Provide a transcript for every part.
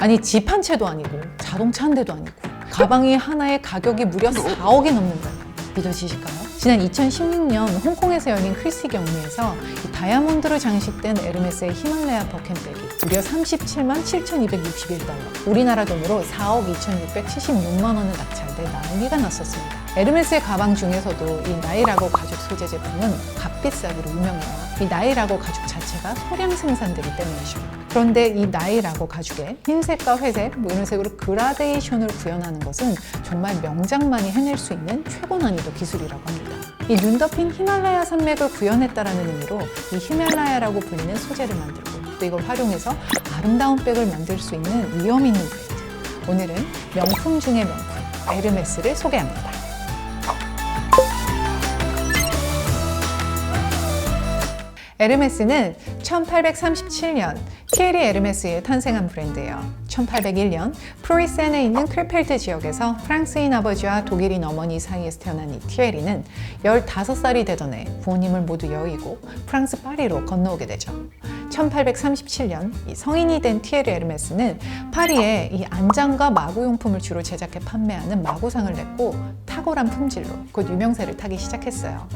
아니 집 한 채도 아니고 자동차 한 대도 아니고 가방이 하나의 가격이 무려 4억이 넘는다요. 믿어지실까요? 지난 2016년 홍콩에서 열린 크리스티 경매에서 이 다이아몬드로 장식된 에르메스의 히말라야 버켄백이 무려 37만 7,261달러, 우리나라 돈으로 4억 2,676만 원에 낙찰돼 난리가 났었습니다. 에르메스의 가방 중에서도 이 나이라고 가죽 소재 제품은 값비싸기로 유명해요. 이 나이라고 가죽 자체가 소량 생산되기 때문이죠. 그런데 이 나이라고 가죽에 흰색과 회색, 뭐 이런 색으로 그라데이션을 구현하는 것은 정말 명장만이 해낼 수 있는 최고 난이도 기술이라고 합니다. 이 눈 덮인 히말라야 산맥을 구현했다라는 의미로 이 히말라야라고 불리는 소재를 만들고 또 이걸 활용해서 아름다운 백을 만들 수 있는 위험 있는 브랜드. 오늘은 명품 중의 명품, 에르메스를 소개합니다. 에르메스는 1837년 티에리 에르메스에 탄생한 브랜드예요. 1801년 프로이센에 있는 크레펠트 지역에서 프랑스인 아버지와 독일인 어머니 사이에서 태어난 이 티에리는 15살이 되던 해 부모님을 모두 여의고 프랑스 파리로 건너오게 되죠. 1837년 이 성인이 된 티에리 에르메스는 파리에 이 안장과 마구용품을 주로 제작해 판매하는 마구상을 냈고 탁월한 품질로 곧 유명세를 타기 시작했어요.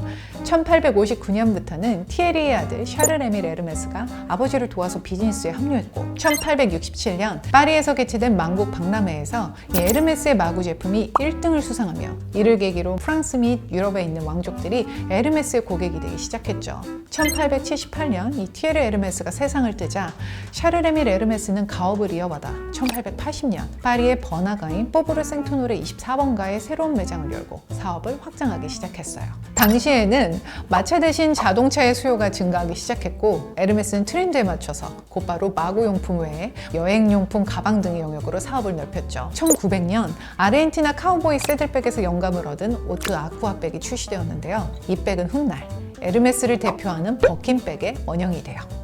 1859년부터는 티에리의 아들 샤를 에밀 에르메스가 아버지를 도와서 비즈니스에 합류했고 1867년 파리에서 개최된 만국 박람회에서 이 에르메스의 마구 제품이 1등을 수상하며 이를 계기로 프랑스 및 유럽에 있는 왕족들이 에르메스의 고객이 되기 시작했죠. 1878년 이 티에르 에르메스가 세상을 뜨자 샤르레밀 에르메스는 가업을 이어받아 1880년 파리의 번화가인 뽀브르 생토노르 24번가에 새로운 매장을 열고 사업을 확장하기 시작했어요. 당시에는 마차 대신 자동차의 수요가 증가하기 시작했고 에르메스는 트렌드에 맞춰서 곧바로 마구용품 외에 여행용품, 가방 등의 영역으로 사업을 넓혔죠. 1900년 아르헨티나 카우보이 새들백에서 영감을 얻은 오트 아쿠아백이 출시되었는데요. 이 백은 훗날 에르메스를 대표하는 버킨백의 원형이 돼요.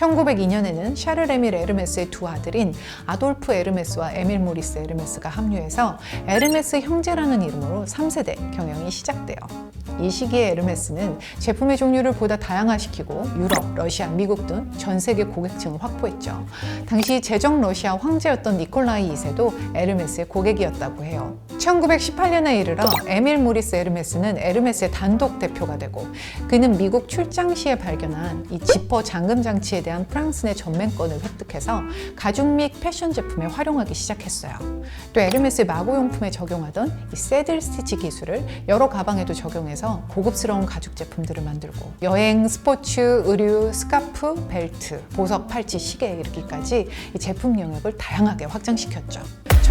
1902년에는 샤를 에밀 에르메스의 두 아들인 아돌프 에르메스와 에밀 모리스 에르메스가 합류해서 에르메스 형제라는 이름으로 3세대 경영이 시작돼요. 이 시기에 에르메스는 제품의 종류를 보다 다양화시키고 유럽, 러시아, 미국 등 전 세계 고객층을 확보했죠. 당시 제정 러시아 황제였던 니콜라이 2세도 에르메스의 고객이었다고 해요. 1918년에 이르러 에밀 모리스 에르메스는 에르메스의 단독 대표가 되고 그는 미국 출장 시에 발견한 이 지퍼 잠금 장치에 대한 프랑스 내 전맹권을 획득해서 가죽 및 패션 제품에 활용하기 시작했어요. 또 에르메스 마구용품에 적용하던 이 새들 스티치 기술을 여러 가방에도 적용해서 고급스러운 가죽 제품들을 만들고 여행, 스포츠, 의류, 스카프, 벨트, 보석, 팔찌, 시계 이르기까지 이 제품 영역을 다양하게 확장시켰죠.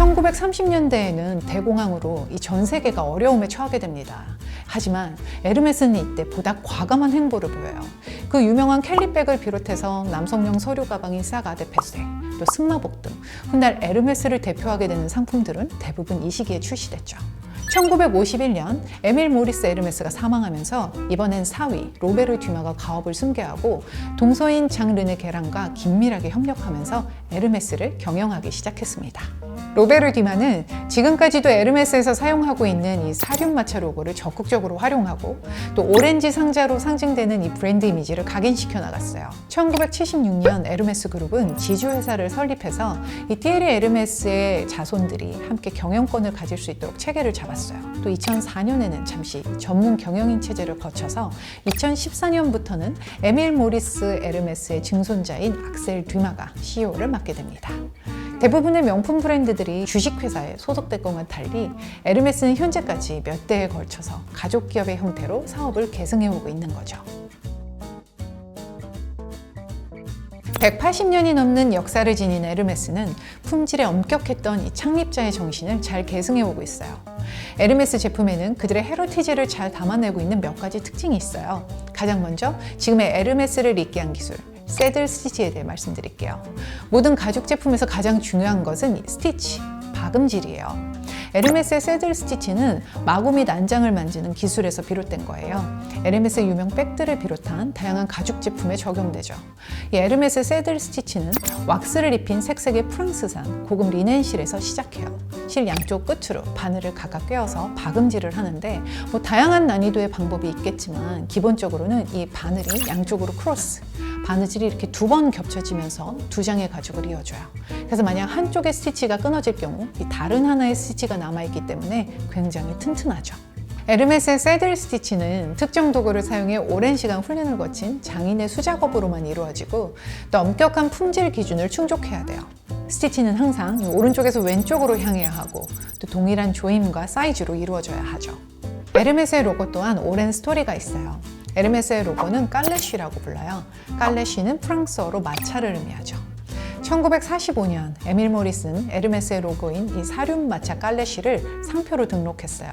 1930년대에는 대공황으로 이 전 세계가 어려움에 처하게 됩니다. 하지만 에르메스는 이때 보다 과감한 행보를 보여요. 그 유명한 캘리백을 비롯해서 남성용 서류 가방인 사가드 페세, 또 승마복 등 훗날 에르메스를 대표하게 되는 상품들은 대부분 이 시기에 출시됐죠. 1951년 에밀 모리스 에르메스가 사망하면서 이번엔 사위 로베르 듀마가 가업을 승계하고 동서인 장 르네 게랑과 긴밀하게 협력하면서 에르메스를 경영하기 시작했습니다. 로베르 듀마는 지금까지도 에르메스에서 사용하고 있는 이 사륜마차 로고를 적극적으로 활용하고 또 오렌지 상자로 상징되는 이 브랜드 이미지를 각인시켜 나갔어요. 1976년 에르메스 그룹은 지주회사를 설립해서 이 티에리 에르메스의 자손들이 함께 경영권을 가질 수 있도록 체계를 잡았어요. 또 2004년에는 잠시 전문 경영인 체제를 거쳐서 2014년부터는 에밀 모리스 에르메스의 증손자인 악셀 듀마가 CEO를 맡게 됩니다. 대부분의 명품 브랜드들이 주식회사에 소속됐건과 달리 에르메스는 현재까지 몇 대에 걸쳐서 가족 기업의 형태로 사업을 계승해오고 있는 거죠. 180년이 넘는 역사를 지닌 에르메스는 품질에 엄격했던 이 창립자의 정신을 잘 계승해오고 있어요. 에르메스 제품에는 그들의 헤리티지를 잘 담아내고 있는 몇 가지 특징이 있어요. 가장 먼저 지금의 에르메스를 잇게 한 기술, 새들 스티치에 대해 말씀드릴게요. 모든 가죽 제품에서 가장 중요한 것은 스티치, 박음질이에요. 에르메스의 새들 스티치는 마구 및 안장을 만지는 기술에서 비롯된 거예요. 에르메스의 유명 백들을 비롯한 다양한 가죽 제품에 적용되죠. 이 에르메스 새들 스티치는 왁스를 입힌 색색의 프랑스산 고급 리넨실에서 시작해요. 실 양쪽 끝으로 바늘을 각각 꿰어서 박음질을 하는데 뭐 다양한 난이도의 방법이 있겠지만 기본적으로는 이 바늘이 양쪽으로 크로스 바느질이 이렇게 두 번 겹쳐지면서 두 장의 가죽을 이어줘요. 그래서 만약 한쪽의 스티치가 끊어질 경우 이 다른 하나의 스티치가 남아있기 때문에 굉장히 튼튼하죠. 에르메스의 새들 스티치는 특정 도구를 사용해 오랜 시간 훈련을 거친 장인의 수작업으로만 이루어지고 또 엄격한 품질 기준을 충족해야 돼요. 스티치는 항상 이 오른쪽에서 왼쪽으로 향해야 하고 또 동일한 조임과 사이즈로 이루어져야 하죠. 에르메스의 로고 또한 오랜 스토리가 있어요. 에르메스의 로고는 깔레쉬라고 불러요. 깔레쉬는 프랑스어로 마차를 의미하죠. 1945년 에밀 모리슨 에르메스의 로고인 이 사륜 마차 깔레쉬를 상표로 등록했어요.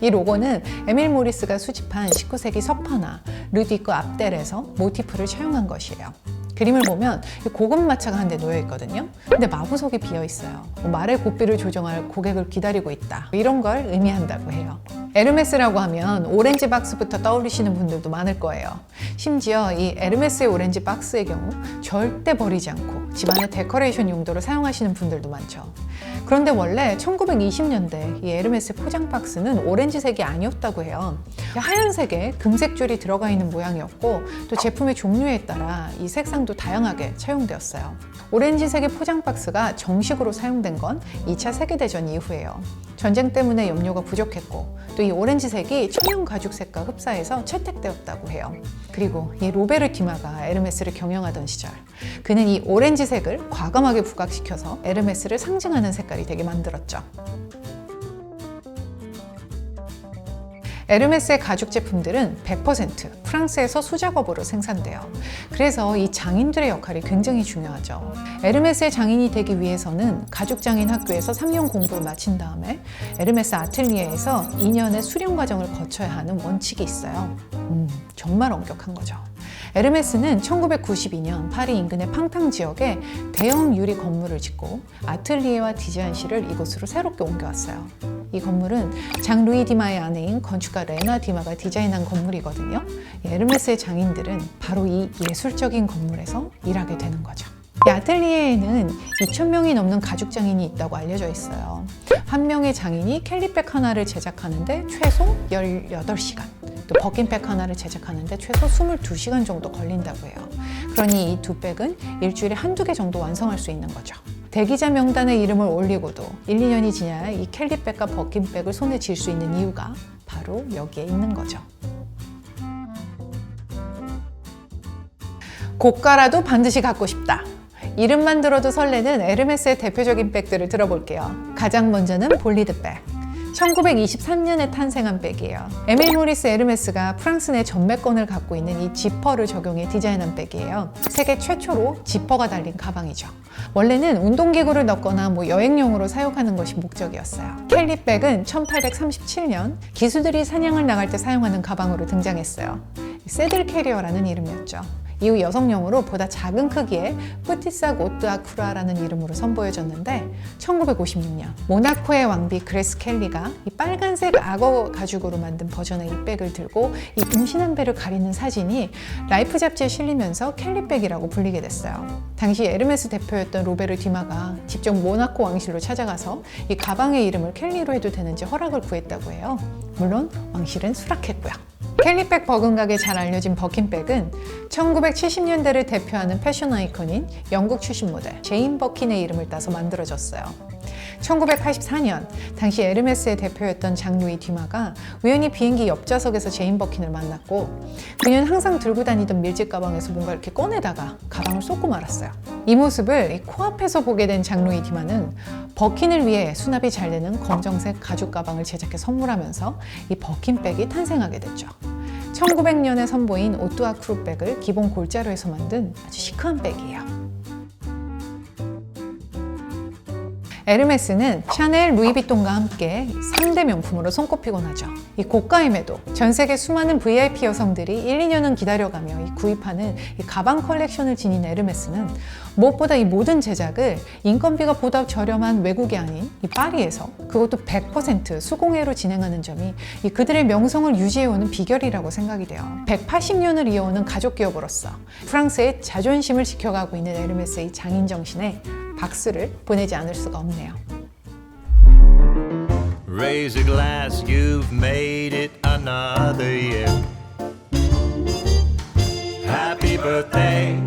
이 로고는 에밀 모리스가 수집한 19세기 서퍼나 르디크 앞델에서 모티프를 차용한 것이에요. 그림을 보면 이 고급 마차가 한 대 놓여 있거든요. 근데 마구석이 비어 있어요. 뭐 말의 고삐를 조정할 고객을 기다리고 있다. 이런 걸 의미한다고 해요. 에르메스라고 하면 오렌지 박스부터 떠올리시는 분들도 많을 거예요. 심지어 이 에르메스의 오렌지 박스의 경우 절대 버리지 않고 집안의 데코레이션 용도로 사용하시는 분들도 많죠. 그런데 원래 1920년대 이 에르메스 포장 박스는 오렌지색이 아니었다고 해요. 하얀색에 금색 줄이 들어가 있는 모양이었고 또 제품의 종류에 따라 이 색상도 다양하게 차용되었어요. 오렌지색의 포장 박스가 정식으로 사용된 건 2차 세계대전 이후예요. 전쟁 때문에 염료가 부족했고 또 이 오렌지색이 천연 가죽색과 흡사해서 채택되었다고 해요. 그리고 이 로베르 디마가 에르메스를 경영하던 시절 그는 이 오렌지색을 과감하게 부각시켜서 에르메스를 상징하는 색깔 이 되게 만들었죠. 에르메스의 가죽 제품들은 100% 프랑스에서 수작업으로 생산돼요. 그래서 이 장인들의 역할이 굉장히 중요하죠. 에르메스의 장인이 되기 위해서는 가죽 장인 학교에서 3년 공부를 마친 다음에 에르메스 아틀리에에서 2년의 수련 과정을 거쳐야 하는 원칙이 있어요. 음, 정말 엄격한 거죠. 에르메스는 1992년 파리 인근의 팡탕 지역에 대형 유리 건물을 짓고 아틀리에와 디자인실을 이곳으로 새롭게 옮겨왔어요. 이 건물은 장 루이 디마의 아내인 건축가 레나 디마가 디자인한 건물이거든요. 이 에르메스의 장인들은 바로 이 예술적인 건물에서 일하게 되는 거죠. 이 아틀리에에는 2,000명이 넘는 가죽 장인이 있다고 알려져 있어요. 한 명의 장인이 캘리백 하나를 제작하는데 최소 18시간, 또 버킨백 하나를 제작하는데 최소 22시간 정도 걸린다고 해요. 그러니 이 두 백은 일주일에 한두 개 정도 완성할 수 있는 거죠. 대기자 명단에 이름을 올리고도 1, 2년이 지나야 이 캘리백과 버킨백을 손에 쥘 수 있는 이유가 바로 여기에 있는 거죠. 고가라도 반드시 갖고 싶다. 이름만 들어도 설레는 에르메스의 대표적인 백들을 들어볼게요. 가장 먼저는 볼리드 백. 1923년에 탄생한 백이에요. 에밀 모리스 에르메스가 프랑스 내 전매권을 갖고 있는 이 지퍼를 적용해 디자인한 백이에요. 세계 최초로 지퍼가 달린 가방이죠. 원래는 운동기구를 넣거나 뭐 여행용으로 사용하는 것이 목적이었어요. 켈리 백은 1837년 기수들이 사냥을 나갈 때 사용하는 가방으로 등장했어요. 세들 캐리어라는 이름이었죠. 이후 여성용으로 보다 작은 크기의 뿌티사 오뜨아쿠라라는 이름으로 선보여졌는데 1956년 모나코의 왕비 그레스 켈리가 이 빨간색 악어 가죽으로 만든 버전의 이 백을 들고 이 임신한 배를 가리는 사진이 라이프 잡지에 실리면서 켈리백이라고 불리게 됐어요. 당시 에르메스 대표였던 로베르 디마가 직접 모나코 왕실로 찾아가서 이 가방의 이름을 켈리로 해도 되는지 허락을 구했다고 해요. 물론 왕실은 수락했고요. 캘리백 버금가게 잘 알려진 버킨백은 1970년대를 대표하는 패션 아이콘인 영국 출신 모델 제인 버킨의 이름을 따서 만들어졌어요. 1984년 당시 에르메스의 대표였던 장 루이 디마가 우연히 비행기 옆좌석에서 제인 버킨을 만났고 그녀는 항상 들고 다니던 밀짚 가방에서 뭔가 이렇게 꺼내다가 가방을 쏟고 말았어요. 이 모습을 이 코앞에서 보게 된 장 루이 디마는 버킨을 위해 수납이 잘 되는 검정색 가죽 가방을 제작해 선물하면서 이 버킨백이 탄생하게 됐죠. 1900년에 선보인 오뚜아 크루백을 기본 골자로 해서 만든 아주 시크한 백이에요. 에르메스는 샤넬, 루이비통과 함께 3대 명품으로 손꼽히곤 하죠. 이 고가임에도 전 세계 수많은 VIP 여성들이 1, 2년은 기다려가며 이 구입하는 이 가방 컬렉션을 지닌 에르메스는 무엇보다 이 모든 제작을 인건비가 보다 저렴한 외국이 아닌 이 파리에서 그것도 100% 수공예로 진행하는 점이 이 그들의 명성을 유지해오는 비결이라고 생각이 돼요. 180년을 이어오는 가족 기업으로서 프랑스의 자존심을 지켜가고 있는 에르메스의 장인 정신에 박수를 보내지 않을 수가 없네요. Raise a glass, you've made it another year. Happy birthday.